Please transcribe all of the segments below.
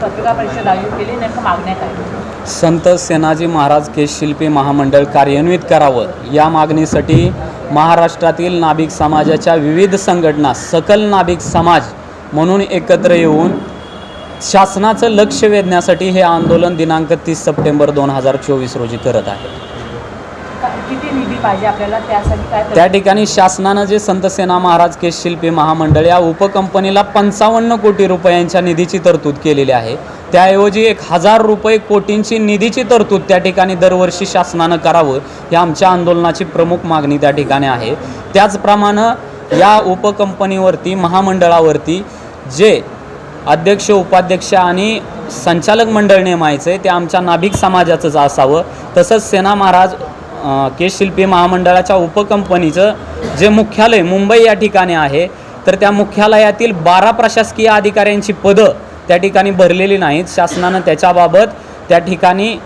पत्रकार परिषद आयोजित केली नेमकं मागण्या काय? संत सेनाजी महाराज केस शिल्पी महामंडळ कार्यान्वित करावं. या मागणीसाठी महाराष्ट्रातील नाभिक समाजाच्या विविध संघटना सकल नाभिक समाज म्हणून एकत्र येऊन शासनाचं लक्ष वेधण्यासाठी हे आंदोलन दिनांक तीस सप्टेंबर दोन हजार चोवीस रोजी करत आहे किती निधी पाहिजे आपल्याला? त्यासाठी काय त्या ठिकाणी शासनानं जे संतसेना महाराज केश शिल्पी महामंडळ या उपकंपनीला पंचावन्न कोटी रुपयांच्या निधीची तरतूद केलेली आहे. त्याऐवजी एक हजार रुपये कोटींची निधीची तरतूद त्या ठिकाणी दरवर्षी शासनानं करावं ही आमच्या आंदोलनाची प्रमुख मागणी त्या ठिकाणी आहे. त्याचप्रमाणे या उपकंपनीवरती महामंडळावरती जे अध्यक्ष उपाध्यक्ष आणि संचालक मंडळ नेमायचं आहे ते आमच्या नाभिक समाजाचंच असावं. तसंच सेना महाराज केशशिल्पी शिल्पी महामंडळाच्या उपकंपनीचं जे मुख्यालय मुंबई या ठिकाणी आहे तर त्या मुख्यालयातील बारा प्रशासकीय अधिकाऱ्यांची पदं त्या ठिकाणी भरलेली नाहीत. शासनानं त्याच्याबाबत त्या ठिकाणी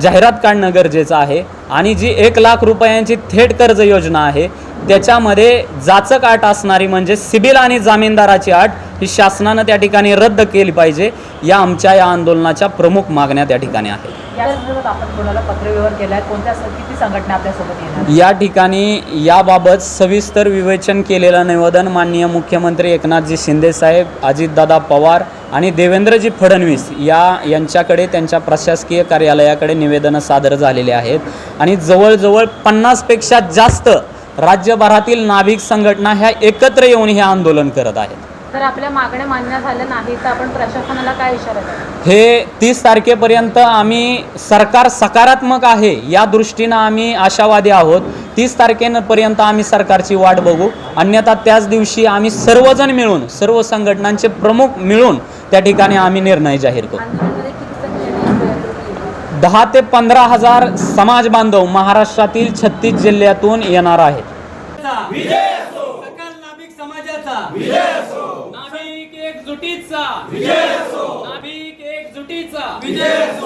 जाहिरात काढणं गरजेचं आहे. आणि जी एक लाख रुपयांची थेट कर्ज योजना आहे त्याच्यामध्ये जाचक अट असणारी म्हणजे सिबिल आणि जामीनदाराची अट ही शासनानं त्या ठिकाणी रद्द केली पाहिजे या आमच्या या आंदोलनाच्या प्रमुख मागण्या त्या ठिकाणी आहेत. संदर्भात आपण कोणाला पत्रव्यवहार केला आहे कोणत्या किती संघटना आपल्यासोबत येणार? या ठिकाणी याबाबत सविस्तर विवेचन केलेलं निवेदन माननीय मुख्यमंत्री एकनाथजी शिंदेसाहेब अजितदादा पवार आणि देवेंद्रजी फडणवीस या यांच्याकडे त्यांच्या प्रशासकीय कार्यालयाकडे निवेदनं सादर झालेली आहेत. आणि जवळजवळ पन्नासपेक्षा जास्त राज्यभरातील नाभिक संघटना ह्या एकत्र येऊन हे आंदोलन करत आहेत. जर आपल्या मागण्या मान्य झाल्या नाही तर आपण प्रशासनाला काय इशारा हे तीस तारखेपर्यंत आम्ही सरकार सकारात्मक आहे या दृष्टीनं आम्ही आशावादी आहोत. तीस तारखेपर्यंत आम्ही सरकारची वाट बघू. अन्यथा त्याच दिवशी आम्ही सर्वजण मिळून सर्व संघटनांचे प्रमुख मिळून त्या ठिकाणी आम्ही निर्णय जाहीर करू. दहा ते पंधरा हजार समाज बांधव महाराष्ट्रातील छत्तीस जिल्ह्यातून येणार आहेत. सकल नाभिक समाजाचा नाभिक एकजुटीचा नाभिक एकजुटीचा